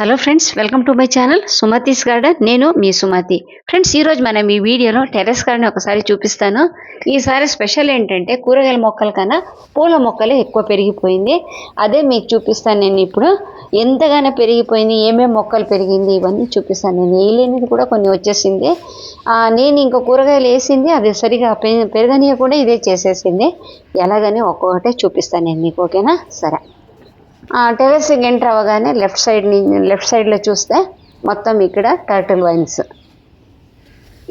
Hello friends welcome to my channel Sumathi's garden నేను మీ Sumathi. Friends ఈరోజు మనం ఈ వీడియోలో టెర్రస్ గార్డెన్ ఒకసారి చూపిస్తాను. ఈసారి స్పెషల్ ఏంటంటే కూరగాయల మొక్కల కన్నా పూల మొక్కలే ఎక్కువ పెరిగిపోయింది. అదే మీకు చూపిస్తాను నేను ఇప్పుడు. ఎంతగానో పెరిగిపోయింది ఏమేమి మొక్కలు పెరిగింది ఇవన్నీ చూపిస్తాను నేను. వేయలేనిది కూడా కొన్ని వచ్చేసింది. నేను ఇంకో కూరగాయలు వేసింది అది సరిగా పె- పెరగనీయకుండా ఇదే చేసేసింది. ఎలాగని ఒక్కొక్కటే చూపిస్తాను నేను మీకు ఓకేనా? సరే. టెరెస్కి ఎంటర్ అవ్వగానే లెఫ్ట్ సైడ్ లెఫ్ట్ సైడ్లో చూస్తే మొత్తం ఇక్కడ టర్టిల్ వైన్స్.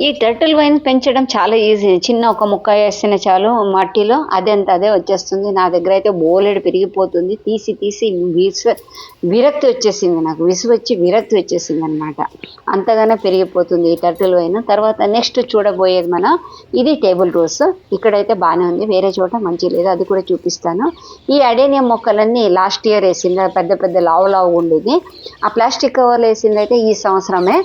ఈ టర్టిల్ వైన్ పెంచడం చాలా ఈజీ చిన్న ఒక ముక్క వేసిన చాలు మట్టిలో అదంత అదే వచ్చేస్తుంది. నా దగ్గర అయితే బోలెడు పెరిగిపోతుంది. తీసి తీసి విసు విరక్తి వచ్చేసింది నాకు. విసుగు వచ్చి విరక్తి వచ్చేసింది అనమాట అంతగానే పెరిగిపోతుంది ఈ టర్టిల్ వైన్ తర్వాత నెక్స్ట్ చూడబోయేది మనం ఇది టేబుల్ రోస్ ఇక్కడైతే బాగానే ఉంది. వేరే చోట మంచి లేదు. అది కూడా చూపిస్తాను. ఈ అడేనియం మొక్కలన్నీ లాస్ట్ ఇయర్ వేసింది. పెద్ద పెద్ద లావు లావు ఉండేది. ఆ ప్లాస్టిక్ కవర్లు వేసింది అయితే ఈ సంవత్సరమే.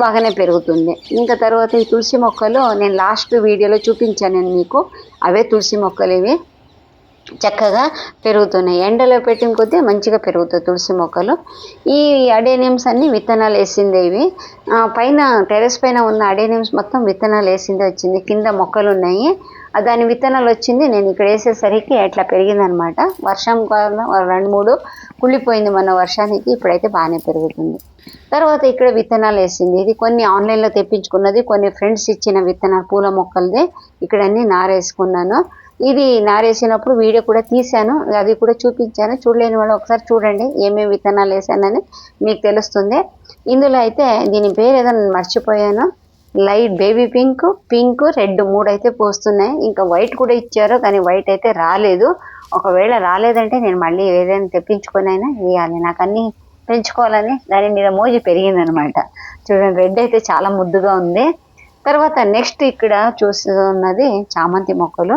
బాగానే పెరుగుతుంది. ఇంకా తర్వాత ఈ తులసి మొక్కలు నేను లాస్ట్ వీడియోలో చూపించాను నేను మీకు. అవే తులసి మొక్కలు ఇవి. చక్కగా పెరుగుతున్నాయి. ఎండలో పెట్టిన కొద్దీ మంచిగా పెరుగుతాయి తులసి మొక్కలు. ఈ అడేనియమ్స్ అన్ని విత్తనాలు వేసిందే ఇవి. పైన టెరెస్ పైన ఉన్న అడేనియమ్స్ మొత్తం విత్తనాలు వేసిందే వచ్చింది. కింద మొక్కలు ఉన్నాయి. దాని విత్తనాలు వచ్చింది. నేను ఇక్కడ వేసేసరికి అట్లా పెరిగిందనమాట. వర్షం కాలం రెండు మూడు కుళ్ళిపోయింది మన వర్షానికి. ఇప్పుడైతే బాగానే పెరుగుతుంది. తర్వాత ఇక్కడ విత్తనాలు వేసింది. ఇది కొన్ని ఆన్లైన్లో తెప్పించుకున్నది. కొన్ని ఫ్రెండ్స్ ఇచ్చిన విత్తనాలు పూల మొక్కలదే. ఇక్కడ అన్ని నారేసుకున్నాను. ఇది నారేసినప్పుడు వీడియో కూడా తీశాను. అది కూడా చూపించాను. చూడలేని వాళ్ళు ఒకసారి చూడండి. ఏమేమి విత్తనాలు వేసానని మీకు తెలుస్తుంది. ఇందులో అయితే దీని పేరు ఏదో మర్చిపోయాను. Light baby pink pink red మూడు అయితే పోస్తున్నాయి. ఇంకా వైట్ కూడా ఇచ్చారు కానీ వైట్ అయితే రాలేదు. ఒకవేళ రాలేదంటే నేను మళ్ళీ ఏదైనా తెప్పించుకొని అయినా వేయాలి. నాకు అన్ని పెంచుకోవాలని దాని మీద మోజు పెరిగిందనమాట. చూడండి రెడ్ అయితే చాలా ముద్దుగా ఉంది. తర్వాత నెక్స్ట్ ఇక్కడ చూస్తున్నది చామంతి మొక్కలు.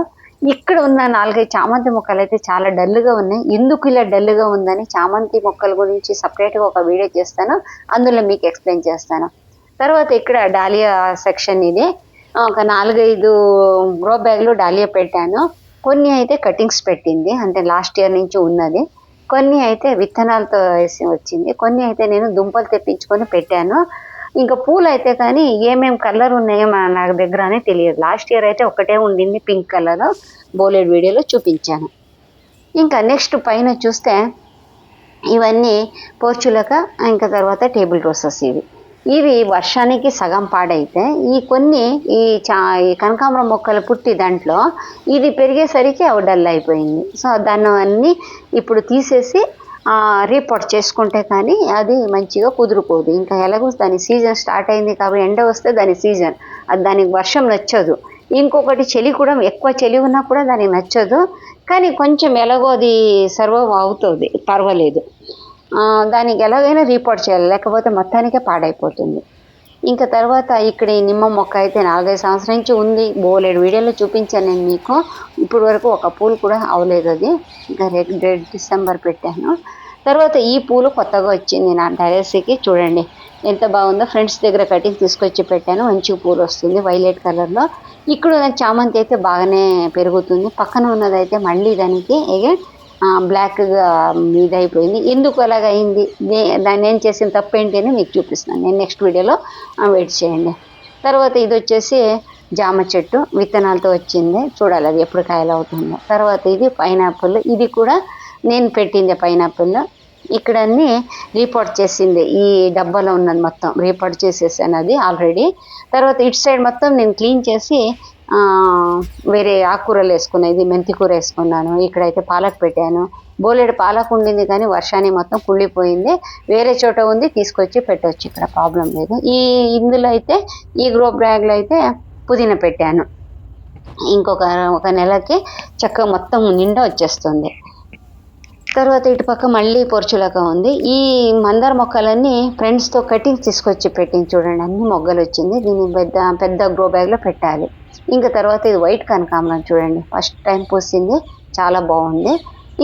ఇక్కడ ఉన్న నాలుగైదు చామంతి మొక్కలు అయితే చాలా డల్గా ఉన్నాయి. ఎందుకు ఇలా డల్గా ఉందని చామంతి మొక్కల గురించి సపరేట్గా ఒక వీడియో చేస్తాను. అందులో మీకు ఎక్స్ప్లెయిన్ చేస్తాను. తర్వాత ఇక్కడ డాలియా సెక్షన్ ఇది. ఒక నాలుగైదు గ్రో బ్యాగ్లు డాలియా పెట్టాను. కొన్ని అయితే కటింగ్స్ పెట్టింది. అంటే లాస్ట్ ఇయర్ నుంచి ఉన్నది. కొన్ని అయితే విత్తనాలతో వేసి వచ్చింది. కొన్ని అయితే నేను దుంపలు తెప్పించుకొని పెట్టాను. ఇంకా పూలు అయితే కానీ ఏమేం కలర్ ఉన్నాయో మా- నాకు దగ్గర అని తెలియదు. లాస్ట్ ఇయర్ అయితే ఒకటే ఉండింది పింక్ కలర్. బోలెడ్ వీడియోలో చూపించాను. ఇంకా నెక్స్ట్ పైన చూస్తే ఇవన్నీ పోర్చులక ఇంకా తర్వాత టేబుల్ రోసెస్ ఇవి. ఇవి వర్షానికి సగం పాడైతే ఈ కొన్ని ఈ చా ఈ కనకాంబరం మొక్కలు పుట్టి దాంట్లో ఇది పెరిగేసరికి అవి డల్ అయిపోయింది. సో దాన్ని అన్నీ ఇప్పుడు తీసేసి రీపోర్ట్ చేసుకుంటే కానీ అది మంచిగా కుదురుకోదు. ఇంకా ఎలాగో దాని సీజన్ స్టార్ట్ అయింది కాబట్టి ఎండ వస్తే దాని సీజన్. అది దానికి వర్షం నచ్చదు. ఇంకొకటి చలి కూడా ఎక్కువ చలి ఉన్నా కూడా దానికి నచ్చదు. కానీ కొంచెం ఎలాగో అది సర్వం అవుతుంది. పర్వాలేదు. దానికి ఎలాగైనా రిపోర్ట్ చేయాలి. లేకపోతే మొత్తానికే పాడైపోతుంది. ఇంకా తర్వాత ఇక్కడ ఈ నిమ్మ మొక్క అయితే నాలుగైదు సంవత్సరం నుంచి ఉంది. బోలేడు వీడియోలో చూపించాను నేను మీకు. ఇప్పుడు వరకు ఒక పూలు కూడా అవలేదు అది. ఇంకా రెడ్ రెడ్ డిసెంబర్ పెట్టాను. తర్వాత ఈ పూలు కొత్తగా వచ్చింది నా టెరెస్కి చూడండి ఎంత బాగుందో. ఫ్రెండ్స్ దగ్గర కటింగ్ తీసుకొచ్చి పెట్టాను. మంచి పూలు వస్తుంది వైలెట్ కలర్లో. ఇక్కడ ఉన్న చామంతి అయితే బాగానే పెరుగుతుంది. పక్కన ఉన్నదైతే మళ్ళీ దానికి అగైన్ బ్లాక్గా ఇది అయిపోయింది ఎందుకు అలాగ అయింది నే- దాన్ని నేను చేసిన తప్పేంటి అని మీకు చూపిస్తున్నాను. నేను నెక్స్ట్ వీడియోలో వెయిట్ చేయండి. తర్వాత ఇది వచ్చేసి జామ చెట్టు విత్తనాలతో వచ్చింది. చూడాలి అది ఎప్పుడు కాయలు అవుతుందో. తర్వాత ఇది పైనాపిల్ ఇది కూడా నేను పెట్టింది పైనాపిల్ ఇక్కడ అన్ని రీపోర్ట్ చేసింది. ఈ డబ్బాలో ఉన్నది మొత్తం రీపోర్ట్ చేసేసాను అది ఆల్రెడీ తర్వాత ఇటు సైడ్ మొత్తం నేను క్లీన్ చేసి వేరే ఆకుకూరలు వేసుకున్నాను ఇది మెంతి కూర వేసుకున్నాను ఇక్కడైతే పాలక్ పెట్టాను. బోలెడు పాలక్ ఉండింది కానీ వర్షానికి మొత్తం కుళ్ళిపోయింది. వేరే చోట ఉంది తీసుకొచ్చి పెట్టవచ్చు ఇక్కడ ప్రాబ్లం లేదు. ఈ ఇందులో అయితే ఈ గ్రో బ్యాగ్లో అయితే పుదీనా పెట్టాను. ఇంకొక ఒక నెలకి చక్కగా మొత్తం నిండా వచ్చేస్తుంది. తర్వాత ఇటు పక్క మళ్ళీ పొరచులక ఉంది. ఈ మందార మొక్కలన్నీ ఫ్రెండ్స్తో కటింగ్ తీసుకొచ్చి పెట్టింది చూడండి అన్ని మొగ్గలు వచ్చింది. దీన్ని పెద్ద పెద్ద గ్రో బ్యాగ్లో పెట్టాలి. ఇంకా తర్వాత ఇది వైట్ కనకాంబరం చూడండి. ఫస్ట్ టైం పూసింది. చాలా బాగుంది.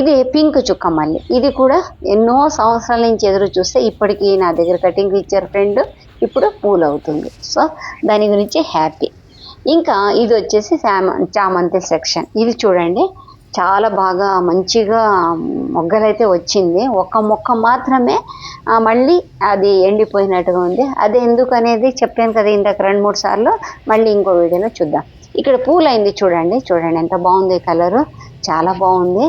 ఇది పింక్ చుక్క మళ్ళీ ఇది కూడా ఎన్నో సంవత్సరాల నుంచి ఎదురు చూస్తే ఇప్పటికీ నా దగ్గర కటింగ్ ఇచ్చారు ఫ్రెండ్. ఇప్పుడు పూలు అవుతుంది. సో దాని గురించి హ్యాపీ. ఇంకా ఇది వచ్చేసి చామంతి సెక్షన్. ఇది చూడండి. చాలా బాగా మంచిగా మొగ్గలైతే వచ్చింది. ఒక మొక్క మాత్రమే మళ్ళీ అది ఎండిపోయినట్టుగా ఉంది. అది ఎందుకు అనేది చెప్పాను కదా ఇందాక రెండు మూడు సార్లు. మళ్ళీ ఇంకో వీడియోలో చూద్దాం. ఇక్కడ పూలు అయింది చూడండి. చూడండి ఎంత బాగుంది కలరు. చాలా బాగుంది.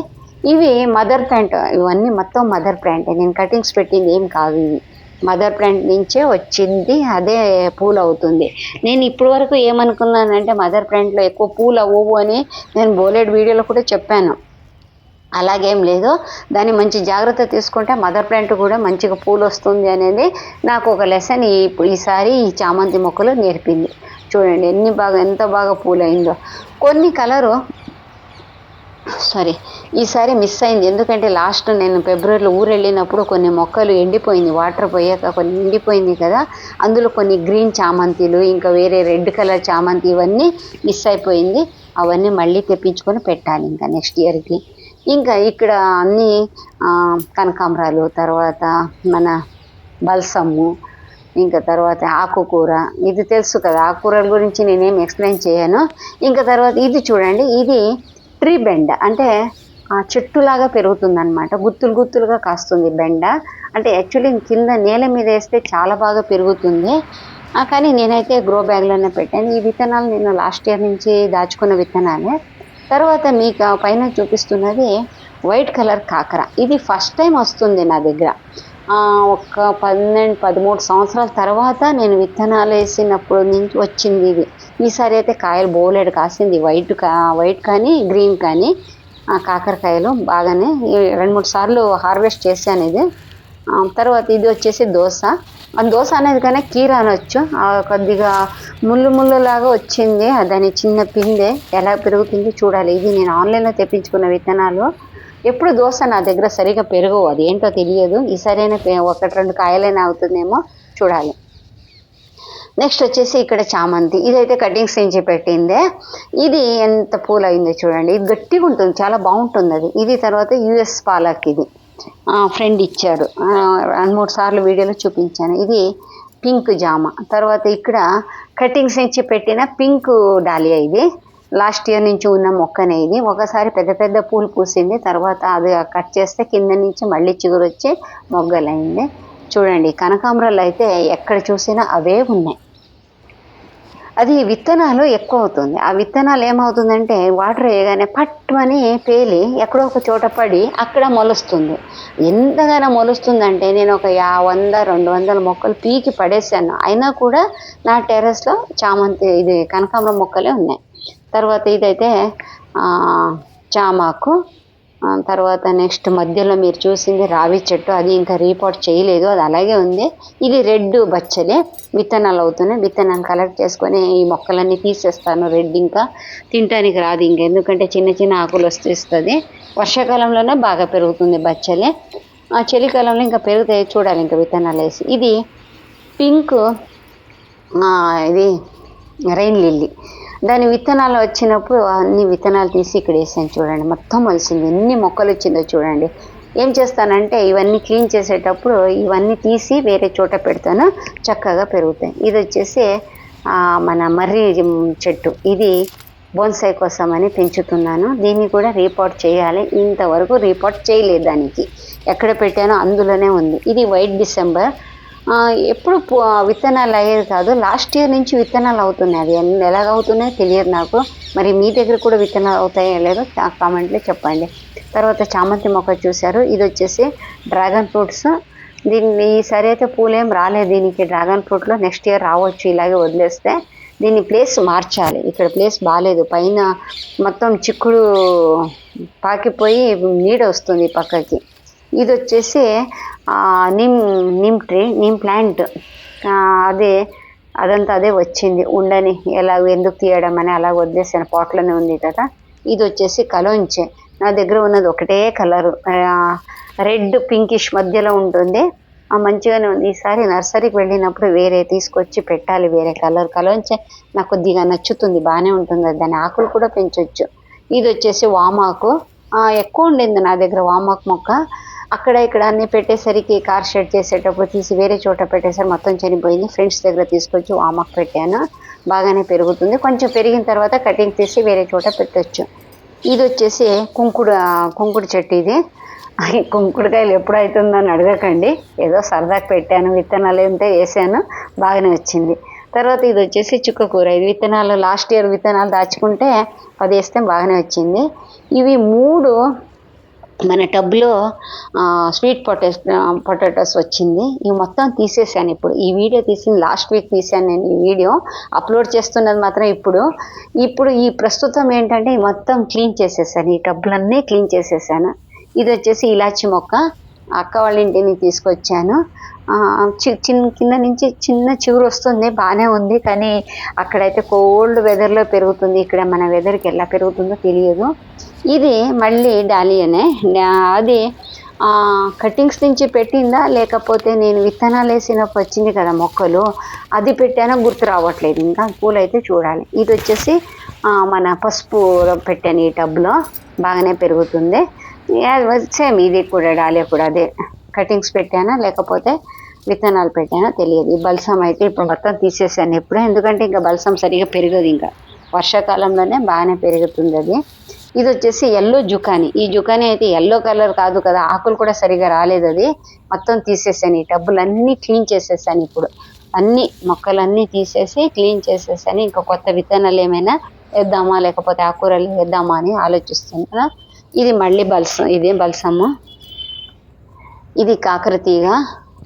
ఇవి మదర్ ప్లాంట్. ఇవన్నీ మొత్తం మదర్ ప్లాంట్. నేను కటింగ్స్ పెట్టింది ఏం కాదు ఇవి. మదర్ ప్లాంట్ నుంచే వచ్చింది అదే పూలు అవుతుంది. నేను ఇప్పటి వరకు ఏమనుకున్నానంటే మదర్ ప్లాంట్లో ఎక్కువ పూలు అవ్వవు అని నేను బోలెడ్ వీడియోలో కూడా చెప్పాను. అలాగేం లేదు. దాన్ని మంచి జాగ్రత్త తీసుకుంటే మదర్ ప్లాంట్ కూడా మంచిగా పూలు వస్తుంది అనేది నాకు ఒక లెసన్ ఈ ఈసారి ఈ చామంతి మొక్కలు నేర్పింది. చూడండి ఎన్ని బాగా ఎంత బాగా పూలైందో. కొన్ని కలరు సారీ ఈసారి మిస్ అయింది. ఎందుకంటే లాస్ట్ నేను ఫిబ్రవరిలో ఊరు వెళ్ళినప్పుడు కొన్ని మొక్కలు ఎండిపోయింది. వాటర్ పోయాక కొన్ని ఎండిపోయింది కదా. అందులో కొన్ని గ్రీన్ చామంతిలు ఇంకా వేరే రెడ్ కలర్ చామంతి ఇవన్నీ మిస్ అయిపోయింది. అవన్నీ మళ్ళీ తెప్పించుకొని పెట్టాలి ఇంకా నెక్స్ట్ ఇయర్కి ఇంకా ఇక్కడ అన్ని కనకాంబరాలు తర్వాత మన బల్సమ్ము ఇంకా తర్వాత ఆకుకూర. ఇది తెలుసు కదా ఆకుకూరల గురించి నేనేం ఎక్స్ప్లెయిన్ చేయను. ఇంకా తర్వాత ఇది చూడండి. ఇది ట్రీ బెండ అంటే ఆ చెట్టులాగా పెరుగుతుంది అనమాట గుత్తులు గుత్తులుగా కాస్తుంది బెండ. అంటే యాక్చువల్లీ కింద నేల మీద వేస్తే చాలా బాగా పెరుగుతుంది. కానీ నేనైతే గ్రో బ్యాగ్లోనే పెట్టాను. ఈ విత్తనాలు నేను లాస్ట్ ఇయర్ నుంచి దాచుకున్న విత్తనాలే. తర్వాత మీకు పైన చూపిస్తున్నది వైట్ కలర్ కాకర. ఇది ఫస్ట్ టైం వస్తుంది నా దగ్గర. ఒక పన్నెండు పదమూడు సంవత్సరాల తర్వాత నేను విత్తనాలు వేసినప్పుడు నుంచి వచ్చింది ఇది. ఈసారి అయితే కాయలు బోలెడు కాసింది. వైట్ కా వైట్ కానీ గ్రీన్ కానీ ఆ కాకరకాయలు బాగానే రెండు మూడు సార్లు హార్వెస్ట్ చేశాను ఇది. తర్వాత ఇది వచ్చేసి దోశ. ఆ దోశ అనేది కానీ కీర అనొచ్చు. కొద్దిగా ముళ్ళు ముళ్ళు లాగా వచ్చింది దాని చిన్న పిందే ఎలా పెరుగుతుంది చూడాలి. ఇది నేను ఆన్లైన్లో తెప్పించుకున్న విత్తనాలు. ఎప్పుడు దోశ నా దగ్గర సరిగా పెరగవు అది ఏంటో తెలియదు. ఈసారైనా సరైన ఒకటి రెండు కాయలైనా అవుతుందేమో చూడాలి. నెక్స్ట్ వచ్చేసి ఇక్కడ చామంతి. ఇదైతే కటింగ్స్ నుంచి పెట్టిందే. ఇది ఎంత పూలు అయిందో చూడండి. ఇది గట్టిగా ఉంటుంది చాలా బాగుంటుంది అది ఇది తర్వాత యుఎస్ పాలక్ ఇది. ఫ్రెండ్ ఇచ్చారు. రెండు మూడు సార్లు వీడియోలో చూపించాను. ఇది పింక్ జామ. తర్వాత ఇక్కడ కటింగ్స్ నుంచి పెట్టిన పింక్ డాలియా ఇది. లాస్ట్ ఇయర్ నుంచి ఉన్న మొక్కనే ఇది ఒకసారి పెద్ద పెద్ద పూలు పూసింది తర్వాత అది కట్ చేస్తే కింద నుంచి మళ్ళీ చిగురు వచ్చి మొగ్గలైంది. చూడండి కనకాంబరాలు అయితే ఎక్కడ చూసినా అవే ఉన్నాయి. అది విత్తనాలు ఎక్కువ అవుతుంది ఆ విత్తనాలు ఏమవుతుందంటే వాటర్ వేయగానే పట్టుమని పేలి ఎక్కడో ఒక చోట పడి అక్కడ మొలుస్తుంది. ఎంతగానో మొలుస్తుందంటే నేను ఒక యా వంద రెండు వందల మొక్కలు పీకి పడేసాను. అయినా కూడా నా టెర్రస్లో చామంతి ఇది కనకాంబరం మొక్కలే ఉన్నాయి. తర్వాత ఇదైతే చామాకు. తర్వాత నెక్స్ట్ మధ్యలో మీరు చూసింది రావి చెట్టు. అది ఇంకా రీపోర్ట్ చేయలేదు. అది అలాగే ఉంది. ఇది రెడ్ బచ్చలే. విత్తనాలు అవుతున్నాయి. విత్తనాలు కలెక్ట్ చేసుకొని ఈ మొక్కలన్నీ తీసేస్తాను. రెడ్ ఇంకా తినటానికి రాదు ఇంకా. ఎందుకంటే చిన్న చిన్న ఆకులు వస్తుంది వర్షాకాలంలోనే బాగా పెరుగుతుంది బచ్చలే. ఆ చలికాలంలో ఇంకా పెరుగుతాయి. చూడాలి ఇంకా విత్తనాలు వేసి. ఇది పింక్ ఇది రైన్ లిల్లీ. దాని విత్తనాలు వచ్చినప్పుడు అన్ని విత్తనాలు తీసి ఇక్కడ వేసాను చూడండి. మొత్తం మొలిసింది. ఎన్ని మొక్కలు వచ్చిందో చూడండి. ఏం చేస్తానంటే ఇవన్నీ క్లీన్ చేసేటప్పుడు ఇవన్నీ తీసి వేరే చోట పెడతాను. చక్కగా పెరుగుతాయి. ఇది వచ్చేసి మన మర్రి చెట్టు. ఇది బోన్సాయి కోసం అని పెంచుతున్నాను. దీన్ని కూడా రీపోర్ట్ చేయాలి. ఇంతవరకు రీపోర్ట్ చేయలేదు దానికి. ఎక్కడ పెట్టానో అందులోనే ఉంది. ఇది వైట్ డిసెంబర్ ఎప్పుడు విత్తనాలు అయ్యేది కాదు. లాస్ట్ ఇయర్ నుంచి విత్తనాలు అవుతున్నాయి. అది ఎలాగ అవుతున్నాయో తెలియదు నాకు. మరి మీ దగ్గర కూడా విత్తనాలు అవుతాయో లేదో కామెంట్లో చెప్పండి. తర్వాత చామంతి మొక్క చూశారు. ఇది వచ్చేసి డ్రాగన్ ఫ్రూట్స్. దీన్ని ఈసారి అయితే పూలేం రాలేదు. దీనికి డ్రాగన్ ఫ్రూట్లో నెక్స్ట్ ఇయర్ రావచ్చు. ఇలాగే వదిలేస్తే దీని ప్లేస్ మార్చాలి. ఇక్కడ ప్లేస్ బాగాలేదు పైన మొత్తం చిక్కుడు పాకిపోయి నీడ వస్తుంది పక్కకి. ఇది వచ్చేసి నిమ్ నిమ్ ట్రీ నిమ్ ప్లాంట్. అదే అదంతా అదే వచ్చింది. ఉండని ఎలా ఎందుకు తీయడం అని అలా వదిలేసాను పాట్లోనే ఉంది కదా. ఇది వచ్చేసి కలోంచే. నా దగ్గర ఉన్నది ఒకటే కలరు. రెడ్ పింకిష్ మధ్యలో ఉంటుంది. మంచిగానే ఉంది. ఈసారి నర్సరీకి వెళ్ళినప్పుడు వేరే తీసుకొచ్చి పెట్టాలి వేరే కలర్. కలోంచే నాకు కొద్దిగా నచ్చుతుంది. బాగానే ఉంటుంది. దాని ఆకులు కూడా పెంచొచ్చు. ఇది వచ్చేసి వామాకు ఎక్కువ ఉండింది నా దగ్గర వామాకు మొక్క. అక్కడ ఇక్కడ అన్ని పెట్టేసరికి కార్ షెడ్ చేసేటప్పుడు తీసి వేరే చోట పెట్టేసరికి మొత్తం చనిపోయింది. ఫ్రెండ్స్ దగ్గర తీసుకొచ్చి వామక్ పెట్టాను. బాగానే పెరుగుతుంది. కొంచెం పెరిగిన తర్వాత కటింగ్ తీసి వేరే చోట పెట్టొచ్చు. ఇది వచ్చేసి కుంకుడు కుంకుడు చెట్టు ఇది. కుంకుడుకాయలు ఎప్పుడు అవుతుందని అడగకండి. ఏదో సరదాకి పెట్టాను. విత్తనాలు ఉంటే వేసాను. బాగానే వచ్చింది. తర్వాత ఇది వచ్చేసి చుక్క కూర. ఇది విత్తనాలు లాస్ట్ ఇయర్ విత్తనాలు దాచుకుంటే పది వేస్తే బాగానే వచ్చింది. ఇవి మూడు మన టబ్లో స్వీట్ పొటాస్ పొటాటోస్ వచ్చింది. ఇవి మొత్తం తీసేసాను ఇప్పుడు. ఈ వీడియో తీసింది లాస్ట్ వీక్ తీసాను నేను ఈ వీడియో. అప్లోడ్ చేస్తున్నది మాత్రం ఇప్పుడు. ఇప్పుడు ఈ ప్రస్తుతం ఏంటంటే మొత్తం క్లీన్ చేసేసాను. ఈ టబ్లన్నీ క్లీన్ చేసేసాను. ఇది వచ్చేసి ఇలాచి మొక్క. అక్క వాళ్ళ ఇంటిని తీసుకొచ్చాను. చిన్న కింద నుంచి చిన్న చిగురు వస్తుంది బాగానే ఉంది కానీ అక్కడైతే కోల్డ్ వెదర్లో పెరుగుతుంది ఇక్కడ మన వెదర్కి ఎలా పెరుగుతుందో తెలియదు. ఇది మళ్ళీ డాలియనే. అది కటింగ్స్ నుంచి పెట్టిందా లేకపోతే నేను విత్తనాలు వేసినప్పుడు వచ్చింది కదా మొక్కలు అది పెట్టానో గుర్తు రావట్లేదు ఇంకా పూలు అయితే చూడాలి. ఇది వచ్చేసి మన పసుపు పెట్టాను ఈ టబ్లో బాగానే పెరుగుతుంది. సేమ్ ఇది కూడా డాలియా కూడా అదే. కటింగ్స్ పెట్టానా లేకపోతే విత్తనాలు పెట్టానా తెలియదు. ఈ బల్సం అయితే ఇప్పుడు మొత్తం తీసేసాను ఎప్పుడు ఎందుకంటే ఇంకా బల్సం సరిగా పెరగదు ఇంకా. వర్షాకాలంలోనే బాగానే పెరుగుతుంది అది. ఇది వచ్చేసి ఎల్లో జుకాని. ఈ జుకాని అయితే ఎల్లో కలర్ కాదు కదా ఆకులు కూడా సరిగా రాలేదు అది. మొత్తం తీసేసాను ఈ టబ్బులన్నీ క్లీన్ చేసేసాను ఇప్పుడు. అన్ని మొక్కలన్నీ తీసేసి క్లీన్ చేసేసాను. ఇంకా కొత్త విత్తనాలు ఏమైనా వేద్దామా లేకపోతే ఆకుకూరలు వేద్దామా అని ఆలోచిస్తున్నాను ఇది మళ్ళీ బల్సం ఇదే బల్సము. ఇది కాకర తీగ.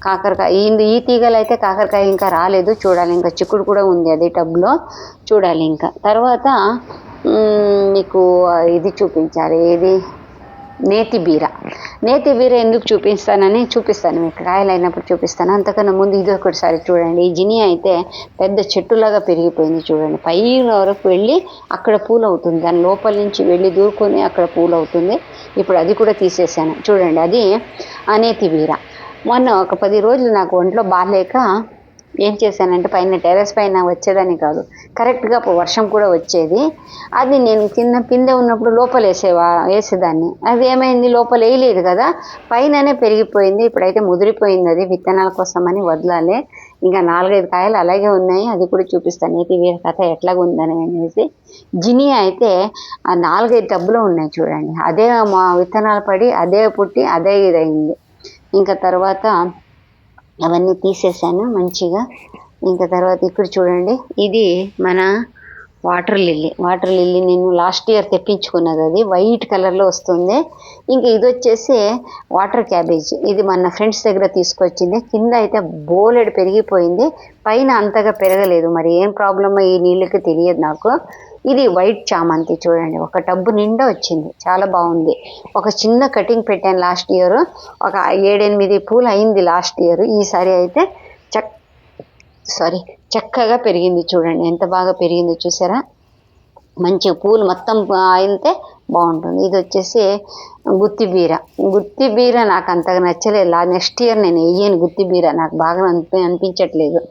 కాకరకాయ ఈ ఈ తీగలు అయితే కాకరకాయ ఇంకా రాలేదు. చూడాలి ఇంకా చిక్కుడు కూడా ఉంది అది టబ్లో. చూడాలి ఇంకా. తర్వాత మీకు ఇది చూపించాలి. ఏది? నేతి బీర. నేతి బీర ఎందుకు చూపిస్తానని చూపిస్తాను మీకు. కాయలు అయినప్పుడు చూపిస్తాను. అంతకన్నా ముందు ఇది ఒకటిసారి చూడండి. ఈ జిని అయితే పెద్ద చెట్టులాగా పెరిగిపోయింది చూడండి. పైన వరకు వెళ్ళి అక్కడ పూలు అవుతుంది. దాని లోపల నుంచి వెళ్ళి దూరుకొని అక్కడ పూలు అవుతుంది. ఇప్పుడు అది కూడా తీసేసాను. చూడండి అది ఆ నేతి బీర. మొన్న ఒక పది రోజులు నాకు ఒంట్లో బాగాలేక ఏం చేశానంటే పైన టెర్రస్ పైన వచ్చేదని కాదు. కరెక్ట్గా వర్షం కూడా వచ్చేది. అది నేను కింద పిందె ఉన్నప్పుడు లోపల వేసేవా వేసేదాన్ని. అది ఏమైంది? లోపల వేయలేదు కదా. పైననే పెరిగిపోయింది. ఇప్పుడైతే ముదిరిపోయింది అది విత్తనాల కోసమని వదలాలి. ఇంకా నాలుగైదు కాయలు అలాగే ఉన్నాయి. అది కూడా చూపిస్తాను. ఇది వీరి కథ ఎట్లాగ ఉందని అనేసి. జినియా అయితే ఆ నాలుగైదు డబ్బులు ఉన్నాయి చూడండి. అదే మా విత్తనాలు పడి అదే పుట్టి అదే ఇదైంది. ఇంకా తర్వాత అవన్నీ తీసేసాను మంచిగా. ఇంకా తర్వాత ఇక్కడ చూడండి ఇది మన వాటర్ లిల్లీ. వాటర్ లిల్లీ నేను లాస్ట్ ఇయర్ తెప్పించుకున్నది అది. వైట్ కలర్లో వస్తుంది. ఇంకా ఇది వచ్చేసి వాటర్ క్యాబేజ్. ఇది మన ఫ్రెండ్స్ దగ్గర తీసుకొచ్చింది. కింద అయితే బోలెడు పెరిగిపోయింది. పైన అంతగా పెరగలేదు. మరి ఏం ప్రాబ్లమో ఈ నీళ్ళకి తెలియదు నాకు. ఇది వైట్ చామంతి చూడండి. ఒక టబ్బు నిండా వచ్చింది. చాలా బాగుంది. ఒక చిన్న కటింగ్ పెట్టాను లాస్ట్ ఇయర్. ఒక ఏడెనిమిది పూలు అయింది లాస్ట్ ఇయర్. ఈసారి అయితే చక్ సారీ చక్కగా పెరిగింది చూడండి. ఎంత బాగా పెరిగిందో చూసారా? మంచి పూలు మొత్తం అయితే బాగుంటుంది. ఇది వచ్చేసి గుత్తి బీర. గుత్తి బీర నాకు అంతగా నచ్చలేదు. నెక్స్ట్ ఇయర్ నేను వేయను గుత్తి బీర. నాకు బాగా అనిపి అనిపించట్లేదు.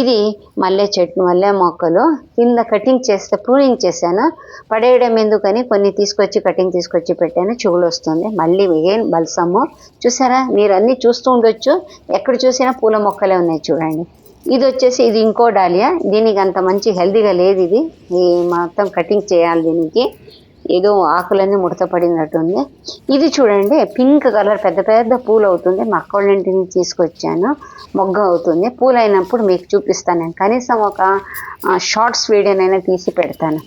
ఇది మల్లె చెట్టు మల్లె మొక్కలు. కింద కటింగ్ చేస్తే ప్రూనింగ్ చేశాను. పడేయడం ఎందుకని కొన్ని తీసుకొచ్చి కటింగ్ తీసుకొచ్చి పెట్టాను. చిగులు వస్తుంది. మళ్ళీ ఏం బల్సము. చూసారా? మీరు అన్నీ చూస్తూ ఉండొచ్చు. ఎక్కడ చూసినా పూల మొక్కలే ఉన్నాయి చూడండి. ఇది వచ్చేసి ఇది ఇంకో డాలియా. దీనికి అంత మంచి హెల్దీగా లేదు ఇది. ఈ మొత్తం కటింగ్ చేయాలి దీనికి. ఏదో ఆకులన్నీ ముడత పడినట్టుంది ఇది చూడండి పింక్ కలర్ పెద్ద పెద్ద పూలు అవుతుంది మా అక్క నుంచి తీసుకొచ్చాను. మొగ్గ అవుతుంది పూలు అయినప్పుడు మీకు చూపిస్తాను. నేను కనీసం ఒక షార్ట్స్ వీడియోనైనా తీసి పెడతాను.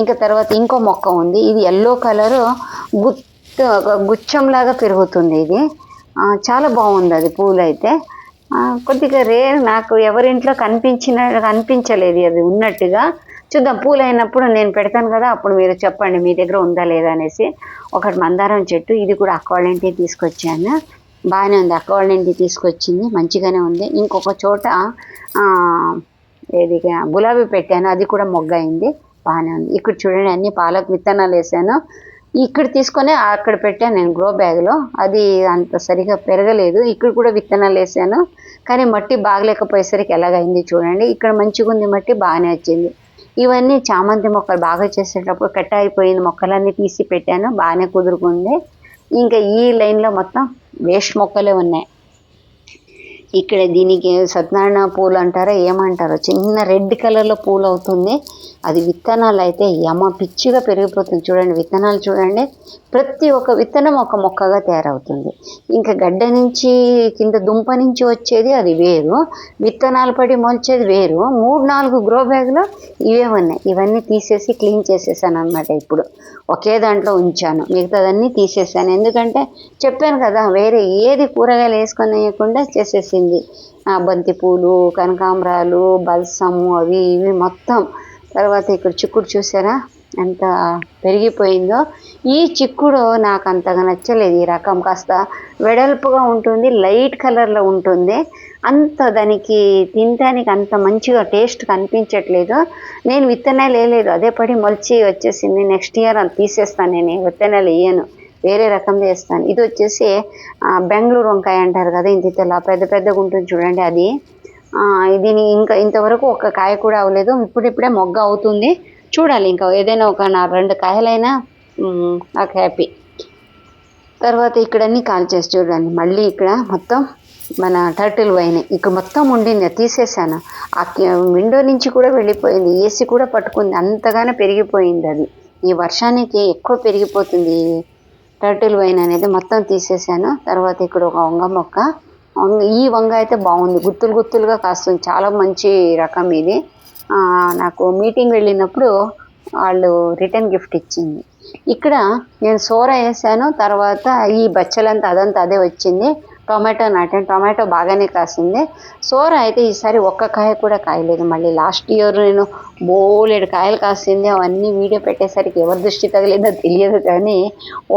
ఇంకా తర్వాత ఇంకో మొక్క ఉంది. ఇది ఎల్లో కలరు గుత్ ఒక గుచ్చంలాగా పెరుగుతుంది ఇది. చాలా బాగుంది అది పూలు అయితే కొద్దిగా రేర్ నాకు ఎవరింట్లో కనిపించిన కనిపించలేదు అది ఉన్నట్టుగా. చూద్దాం పూలు అయినప్పుడు నేను పెడతాను కదా అప్పుడు మీరు చెప్పండి మీ దగ్గర ఉందా లేదా అనేసి. ఒకటి మందారం చెట్టు ఇది కూడా అక్క వాళ్ళ తీసుకొచ్చాను. బాగానే ఉంది అక్క వాళ్ళ తీసుకొచ్చింది మంచిగానే ఉంది. ఇంకొక చోట ఏది గులాబీ పెట్టాను అది కూడా మొగ్గ అయింది బాగానే ఉంది. ఇక్కడ చూడండి అన్ని పాలకు విత్తనాలు వేసాను. ఇక్కడ తీసుకొని అక్కడ పెట్టాను నేను గ్రో బ్యాగ్లో. అది అంత సరిగా పెరగలేదు. ఇక్కడ కూడా విత్తనాలు వేసాను. కానీ మట్టి బాగలేకపోయేసరికి ఎలాగైంది చూడండి. ఇక్కడ మంచిగా ఉంది మట్టి బాగానే వచ్చింది. ఇవన్నీ చామంతి మొక్కలు బాగా చేసేటప్పుడు కట్ట అయిపోయిన మొక్కలన్నీ తీసి పెట్టాను. బాగానే కుదురుకుంది. ఇంకా ఈ లైన్లో మొత్తం వేస్ట్ మొక్కలే ఉన్నాయి. ఇక్కడ దీనికి సత్యనారాయణ పూలు అంటారా ఏమంటారో చిన్న రెడ్ కలర్లో పూలు అవుతుంది. అది విత్తనాలు అయితే యమ పిచ్చిగా పెరిగిపోతుంది చూడండి విత్తనాలు చూడండి. ప్రతి ఒక్క విత్తనం ఒక మొక్కగా తయారవుతుంది. ఇంకా గడ్డ నుంచి కింద దుంప నుంచి వచ్చేది అది వేరు విత్తనాలు పడి మొలిచేది వేరు. మూడు నాలుగు గ్రో బ్యాగ్లో ఇవే ఉన్నాయి. ఇవన్నీ తీసేసి క్లీన్ చేసేసాను అనమాట ఇప్పుడు. ఒకే దాంట్లో ఉంచాను. మిగతాదన్నీ తీసేసాను. ఎందుకంటే చెప్పాను కదా వేరే ఏది కూరగాయలు వేసుకొని వేయకుండా చేసేసింది. బంతి పూలు కనకాంబరాలు బల్సము అవి ఇవి మొత్తం తర్వాత ఇక్కడ చిక్కుడు చూసారా? ఎంత పెరిగిపోయిందో. ఈ చిక్కుడు నాకు అంతగా నచ్చలేదు ఈ రకం. కాస్త వెడల్పుగా ఉంటుంది లైట్ కలర్లో ఉంటుంది. అంత దానికి తినడానికి అంత మంచిగా టేస్ట్ కనిపించట్లేదు. నేను విత్తనాలు వేయలేదు. అదే పడి మొలిచి వచ్చేసింది. నెక్స్ట్ ఇయర్ అది తీసేస్తాను నేను. విత్తనాలు వేయను. వేరే రకం వేస్తాను. ఇది వచ్చేసి బెంగళూరు వంకాయ అంటారు కదా ఇంత పెద్ద పెద్దగా ఉంటుంది చూడండి అది. దీని ఇంకా ఇంతవరకు ఒక కాయ కూడా అవ్వలేదు. ఇప్పుడిప్పుడే మొగ్గ అవుతుంది. చూడాలి ఇంకా ఏదైనా ఒక నా రెండు కాయలైనా నాకు హ్యాపీ. తర్వాత ఇక్కడన్నీ కాల్ చేసి చూడండి. మళ్ళీ ఇక్కడ మొత్తం మన టర్టిల్ వైన్ ఇక్కడ మొత్తం ఉండింది. తీసేసాను. ఆ విండో నుంచి కూడా వెళ్ళిపోయింది. ఏసీ కూడా పట్టుకుంది. అంతగానే పెరిగిపోయింది అది. ఈ వర్షానికి ఎక్కువ పెరిగిపోతుంది టర్టిల్ వైన్ అనేది మొత్తం తీసేసాను. తర్వాత ఇక్కడ ఒక వంగ మొక్క. ఈ వంగ అయితే బాగుంది. గుత్తులు గుత్తులుగా కాస్తుంది. చాలా మంచి రకం ఇది. నాకు మీటింగ్ వెళ్ళినప్పుడు వాళ్ళు రిటర్న్ గిఫ్ట్ ఇచ్చింది. ఇక్కడ నేను సోర వేసాను తర్వాత ఈ బచ్చలంతా అదంతా అదే వచ్చింది. టొమాటో నాటాను టొమాటో బాగానే కాసింది. సోర అయితే ఈసారి ఒక్క కాయ కూడా కాయలేదు. మళ్ళీ లాస్ట్ ఇయర్ నేను బోలెడు కాయలు కాసింది. అవన్నీ వీడియో పెట్టేసరికి ఎవరి దృష్టి తగిలిందో తెలియదు కానీ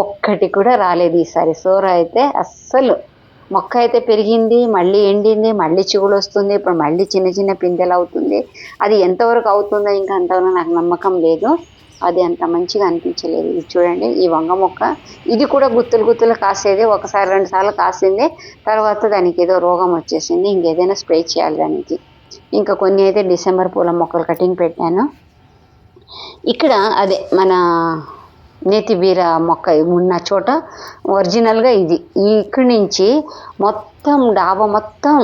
ఒక్కటి కూడా రాలేదు ఈసారి. సోర అయితే అస్సలు మొక్క అయితే పెరిగింది మళ్ళీ ఎండింది మళ్ళీ చిగులు వస్తుంది ఇప్పుడు మళ్ళీ చిన్న చిన్న పిందెలు అవుతుంది. అది ఎంతవరకు అవుతుందో ఇంకా అంతవరకు నాకు నమ్మకం లేదు. అది అంత మంచిగా అనిపించలేదు. ఇది చూడండి ఈ వంగ మొక్క. ఇది కూడా గుత్తులు గుత్తులు కాసేది ఒకసారి రెండు సార్లు కాసింది తర్వాత దానికి ఏదో రోగం వచ్చేసింది. ఇంకేదైనా స్ప్రే చేయాలి దానికి. ఇంకా కొన్ని అయితే డిసెంబర్ పూల మొక్కలు కటింగ్ పెట్టాను. ఇక్కడ అదే మన నేతి బీర మొక్క ఉన్న చోట ఒరిజినల్గా ఇది. ఇక్కడి నుంచి మొత్తం డాబా మొత్తం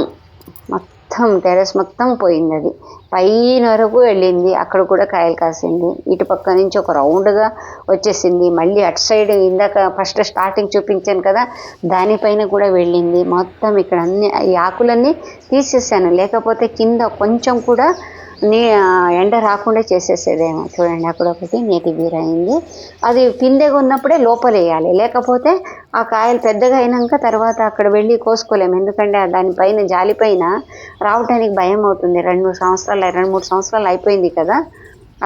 మొత్తం టెర్రస్ మొత్తం పోయింది అది. పైన వరకు వెళ్ళింది. అక్కడ కూడా కాయలు కాసింది. ఇటు పక్క నుంచి ఒక రౌండ్గా వచ్చేసింది. మళ్ళీ అటు సైడ్ ఇందాక ఫస్ట్ స్టార్టింగ్ చూపించాను కదా దానిపైన కూడా వెళ్ళింది. మొత్తం ఇక్కడ అన్ని ఈ ఆకులన్నీ తీసేసాను. లేకపోతే కింద కొంచెం కూడా నీ ఎండ రాకుండా చేసేసేదేమో. చూడండి అక్కడ ఒకటి నేతి బీర అయింది అది పిందెగా ఉన్నప్పుడే లోపల వేయాలి లేకపోతే ఆ కాయలు పెద్దగా అయినాక తర్వాత అక్కడ వెళ్ళి కోసుకోలేము. ఎందుకంటే దానిపైన జాలిపైన రావటానికి భయం అవుతుంది. రెండు మూడు సంవత్సరాలు రెండు మూడు సంవత్సరాలు అయిపోయింది కదా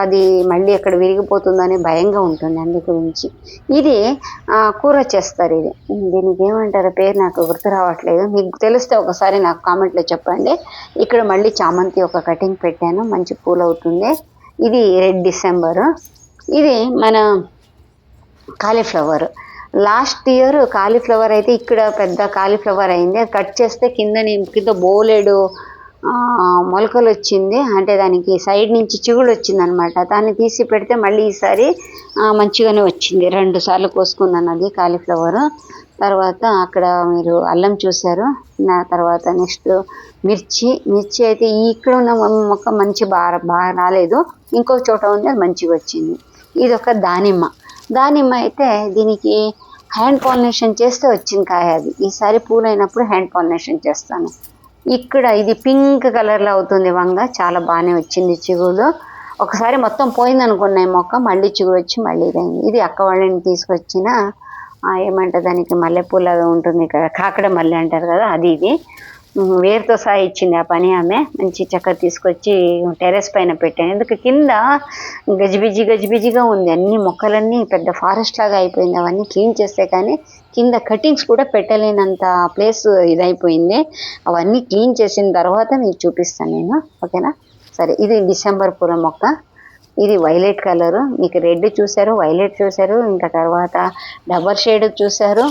అది మళ్ళీ అక్కడ విరిగిపోతుందనే భయంగా ఉంటుంది అందు గురించి. ఇది కూర చేస్తారు ఇది. దీనికి ఏమంటారు పేరు నాకు గుర్తు రావట్లేదు. మీకు తెలిస్తే ఒకసారి నాకు కామెంట్లో చెప్పండి. ఇక్కడ మళ్ళీ చామంతి ఒక కటింగ్ పెట్టాను మంచి పూలు అవుతుంది. ఇది రెడ్ డిసెంబరు. ఇది మన కాలీఫ్లవర్. లాస్ట్ ఇయర్ కాలీఫ్లవర్ అయితే ఇక్కడ పెద్ద కాలీఫ్లవర్ అయింది. అది కట్ చేస్తే కింద కింద బోలెడు మొలకలు వచ్చింది అంటే దానికి సైడ్ నుంచి చిగుడు వచ్చింది అనమాట దాన్ని తీసి పెడితే మళ్ళీ ఈసారి మంచిగానే వచ్చింది. రెండు సార్లు కోసుకున్నాను అది కాలీఫ్లవర్. తర్వాత అక్కడ మీరు అల్లం చూశారు. నా తర్వాత నెక్స్ట్ మిర్చి. మిర్చి అయితే ఇక్కడ ఉన్న మొక్క మంచి బాగా బాగా రాలేదు. ఇంకో చోట ఉంది అది మంచిగా వచ్చింది. ఇది ఒక దానిమ్మ. దానిమ్మ అయితే దీనికి హ్యాండ్ పాలినేషన్ చేస్తే వచ్చింది కాయ అది. ఈసారి పూలైనప్పుడు హ్యాండ్ పాలినేషన్ చేస్తాను. ఇక్కడ ఇది పింక్ కలర్లో అవుతుంది వంగ. చాలా బాగానే వచ్చింది చిగురు. ఒకసారి మొత్తం పోయింది అనుకున్నాయి మొక్క. మళ్ళీ చిగురు వచ్చి మళ్ళీ ఇదైంది. ఇది అక్క వాళ్ళని తీసుకొచ్చిన ఆ, ఏమంటారు దానికి మల్లెపూల ఉంటుంది కదా కాకడ మల్లె అంటారు కదా అది ఇది. వేరుతో సహా ఇచ్చింది ఆ పని ఆమె. మంచి చక్కగా తీసుకొచ్చి టెర్రస్ పైన పెట్టాను. ఎందుకు? కింద గజిబిజి గజిబిజిగా ఉంది. అన్ని మొక్కలన్నీ పెద్ద ఫారెస్ట్ లాగా అయిపోయింది. అవన్నీ క్లీన్ చేస్తే కానీ కింద కటింగ్స్ కూడా పెట్టలేనంత ప్లేస్ ఇదైపోయింది. అవన్నీ క్లీన్ చేసిన తర్వాత మీకు చూపిస్తాను నేను. ఓకేనా? సరే ఇది డిసెంబర్ పూల మొక్క. ఇది వైలెట్ కలరు. మీకు రెడ్ చూశారు వైలెట్ చూశారు. ఇంకా తర్వాత డబర్ షేడ్ చూశారు.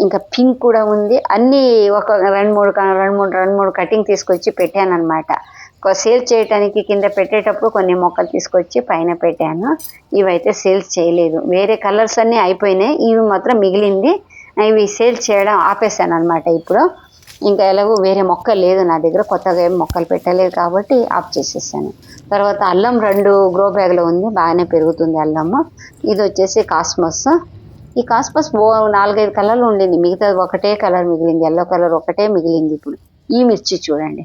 ఇంకా పింక్ కూడా ఉంది. అన్నీ ఒక రెండు మూడు క- రెండు మూడు రెండు మూడు కటింగ్ తీసుకొచ్చి పెట్టాను అనమాట సేల్ చేయడానికి కింద పెట్టేటప్పుడు కొన్ని మొక్కలు తీసుకొచ్చి పైన పెట్టాను. ఇవైతే సేల్స్ చేయలేదు. వేరే కలర్స్ అన్నీ అయిపోయినాయి. ఇవి మాత్రం మిగిలింది. ఇవి సేల్ చేయడం ఆపేసాను అనమాట ఇప్పుడు. ఇంకా ఎలాగో వేరే మొక్క లేదు నా దగ్గర. కొత్తగా ఏం మొక్కలు పెట్టలేదు కాబట్టి ఆఫ్ చేసేసాను. తర్వాత అల్లం రెండు గ్రో బ్యాగ్లో ఉంది. బాగానే పెరుగుతుంది అల్లము. ఇది వచ్చేసి కాస్మస్. ఈ కాస్మస్ ఓ నాలుగైదు కలర్లు ఉండింది. మిగతా ఒకటే కలర్ మిగిలింది. ఎల్లో కలర్ ఒకటే మిగిలింది ఇప్పుడు. ఈ మిర్చి చూడండి.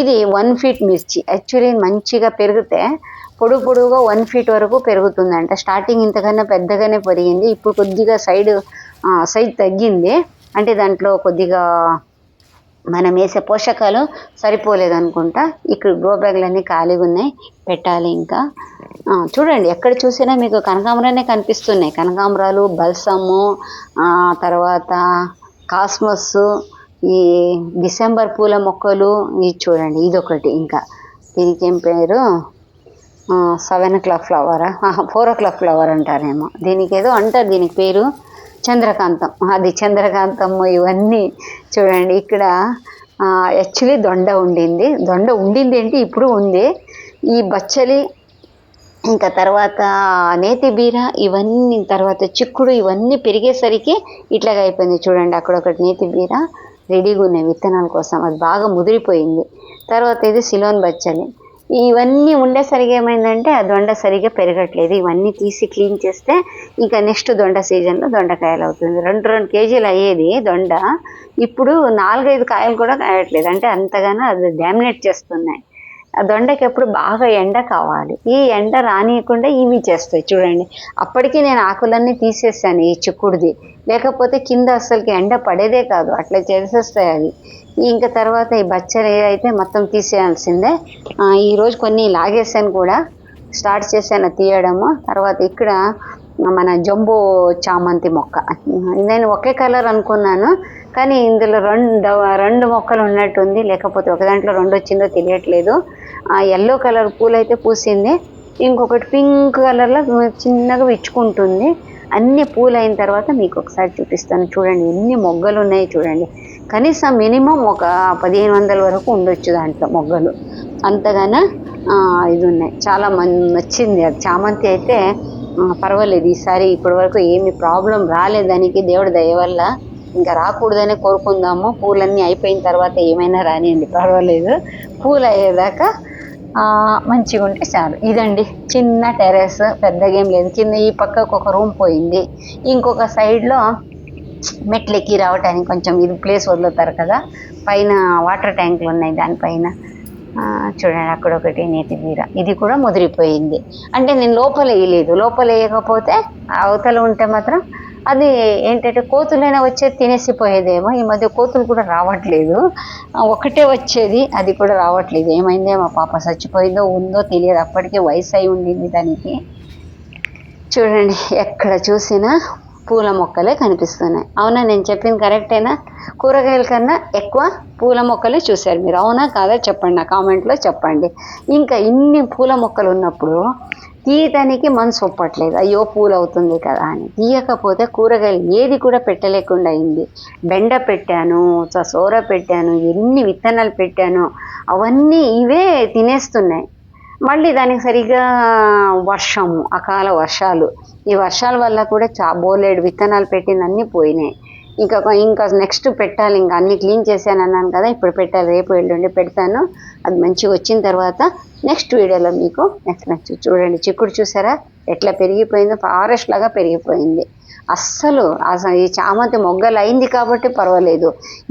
ఇది వన్ ఫీట్ మిర్చి. యాక్చువల్లీ మంచిగా పెరిగితే పొడుగు పొడుగుగా వన్ ఫీట్ వరకు పెరుగుతుందంట. స్టార్టింగ్ ఇంతకన్నా పెద్దగానే పెరిగింది ఇప్పుడు కొద్దిగా సైడ్ సైజ్ తగ్గింది. అంటే దాంట్లో కొద్దిగా మనం వేసే పోషకాలు సరిపోలేదు అనుకుంటా ఇక్కడ గ్రో బ్యాగ్లు అన్నీ ఖాళీగా ఉన్నాయి పెట్టాలి ఇంకా. చూడండి ఎక్కడ చూసినా మీకు కనకాంబరానే కనిపిస్తున్నాయి. కనకాంబరాలు బల్సము తర్వాత కాస్మస్ ఈ డిసెంబర్ పూల మొక్కలు ఇది చూడండి ఇదొకటి ఇంకా. దీనికి ఏం పేరు? సెవెన్ ఓ క్లాక్ ఫ్లవరా? ఫోర్ ఓ క్లాక్ ఫ్లవర్ అంటారేమో. దీనికి ఏదో అంటారు దీనికి పేరు చంద్రకాంతం. అది చంద్రకాంతం ఇవన్నీ చూడండి ఇక్కడ యాక్చువల్లీ దొండ ఉండింది. దొండ ఉండింది ఏంటి ఇప్పుడు ఉంది. ఈ బచ్చలి ఇంకా తర్వాత నేతి బీర ఇవన్నీ తర్వాత చిక్కుడు ఇవన్నీ పెరిగేసరికి ఇట్లాగ అయిపోయింది. చూడండి అక్కడ ఒకటి నేతి బీర రెడీగా ఉన్నాయి విత్తనాల కోసం. అది బాగా ముదిరిపోయింది. తర్వాత ఇది సిలోన్ బచ్చలి. ఇవన్నీ ఉండేసరికి ఏమైందంటే ఆ దొండ సరిగా పెరగట్లేదు. ఇవన్నీ తీసి క్లీన్ చేస్తే ఇంకా నెక్స్ట్ దొండ సీజన్లో దొండకాయలు అవుతుంది. రెండు రెండు కేజీలు అయ్యేది దొండ. ఇప్పుడు నాలుగైదు కాయలు కూడా కాయట్లేదు. అంటే అంతగానో అది డామినేట్ చేస్తున్నాయి. ఆ దొండకి ఎప్పుడు బాగా ఎండ కావాలి. ఈ ఎండ రానియకుండా ఇవి చేస్తాయి. చూడండి. అప్పటికి నేను ఆకులన్నీ తీసేసాను ఈ చిక్కుడుది. లేకపోతే కింద అసలుకి ఎండ పడేదే కాదు. అట్లా చేసేస్తాయి అది ఇంకా తర్వాత ఈ బచ్చలు ఏదైతే మొత్తం తీసేయాల్సిందే ఈరోజు కొన్ని లాగేసాను కూడా. స్టార్ట్ చేశాను తీయడము. తర్వాత ఇక్కడ మన జంబో చామంతి మొక్క. నేను ఒకే కలర్ అనుకున్నాను కానీ ఇందులో రెండు రెండు మొక్కలు ఉన్నట్టుంది. లేకపోతే ఒక దాంట్లో రెండు వచ్చిందో తెలియట్లేదు. ఆ ఎల్లో కలర్ పూలు అయితే పూసింది. ఇంకొకటి పింక్ కలర్లో చిన్నగా విచ్చుకుంటుంది. అన్ని పూలు అయిన తర్వాత మీకు ఒకసారి చూపిస్తాను. చూడండి ఎన్ని మొగ్గలు ఉన్నాయి చూడండి. కనీసం మినిమం ఒక పదిహేను వందల వరకు ఉండొచ్చు దాంట్లో మొగ్గలు. అంతగాన ఇది ఉన్నాయి చాలా మన్ నచ్చింది అది. చామంతి అయితే పర్వాలేదు. ఈసారి ఇప్పటి వరకు ఏమి ప్రాబ్లం రాలేదానికి దేవుడి దయ వల్ల ఇంకా రాకూడదనే కోరుకుందాము. పూలన్నీ అయిపోయిన తర్వాత ఏమైనా రానియండి. పర్వాలేదు. పూలు అయ్యేదాకా మంచిగా ఉంటే చాలు. ఇదండి చిన్న టెర్రస్ పెద్దగా ఏం లేదు. కింద ఈ పక్కకు ఒక రూమ్ పోయింది. ఇంకొక సైడ్లో మెట్లు ఎక్కి రావడానికి కొంచెం ఇది ప్లేస్ వదులుతారు కదా. పైన వాటర్ ట్యాంకులు ఉన్నాయి దానిపైన. చూడండి అక్కడ ఒకటి నేతి బీర. ఇది కూడా ముదిరిపోయింది. అంటే నేను లోపల వేయలేదు లోపల వేయకపోతే అవతల ఉంటే మాత్రం అది ఏంటంటే కోతులైనా వచ్చేది తినేసిపోయేదేమో. ఈ మధ్య కోతులు కూడా రావట్లేదు. ఒకటే వచ్చేది అది కూడా రావట్లేదు. ఏమైందో? మా పాప చచ్చిపోయిందో ఉందో తెలియదు. అప్పటికే వయసు అయి ఉండింది దానికి. చూడండి ఎక్కడ చూసినా పూల మొక్కలే కనిపిస్తున్నాయి. అవునా? నేను చెప్పింది కరెక్టేనా? కూరగాయల కన్నా ఎక్కువ పూల మొక్కలే చూశారు మీరు. అవునా కాదా? చెప్పండి నా కామెంట్లో చెప్పండి. ఇంకా ఇన్ని పూల మొక్కలు ఉన్నప్పుడు తీయటానికి మనసు ఒప్పట్లేదు. అయ్యో పూలు అవుతుంది కదా అని. తీయకపోతే కూరగాయలు ఏది కూడా పెట్టలేకుండా అయింది. బెండ పెట్టాను సోర పెట్టాను ఎన్ని విత్తనాలు పెట్టాను అవన్నీ ఇవే తినేస్తున్నాయి. మళ్ళీ దానికి సరిగా వర్షము అకాల వర్షాలు. ఈ వర్షాల వల్ల కూడా చా బోలేడు విత్తనాలు పెట్టినన్నీ పోయినాయి. ఇంకా ఇంకా నెక్స్ట్ పెట్టాలి ఇంకా అన్ని క్లీన్ చేశాను అన్నాను కదా ఇప్పుడు పెట్టాలి రేపు ఎల్లుండి పెడతాను. అది మంచిగా వచ్చిన తర్వాత నెక్స్ట్ వీడియోలో మీకు నెక్స్ట్ నెక్స్ట్ చూడండి. చిక్కుడు చూసారా? ఎట్లా పెరిగిపోయిందో? ఫారెస్ట్ లాగా పెరిగిపోయింది. అస్సలు అసలు ఈ చామంతి మొగ్గలు అయింది కాబట్టి పర్వాలేదు.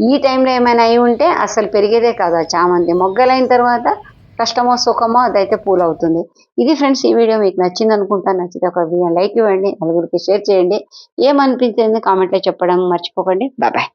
ఈ టైంలో ఏమైనా అయి ఉంటే అసలు పెరిగేదే కాదు ఆ చామంతి. మొగ్గలు అయిన తర్వాత కష్టమో సుఖమో అదైతే పూల్ అవుతుంది ఇది ఫ్రెండ్స్ ఈ వీడియో మీకు నచ్చింది అనుకుంటా నచ్చితే ఒక లైక్ ఇవ్వండి నలుగురికి షేర్ చేయండి. ఏమనిపించింది కామెంట్లో చెప్పడం మర్చిపోకండి. బాయ్.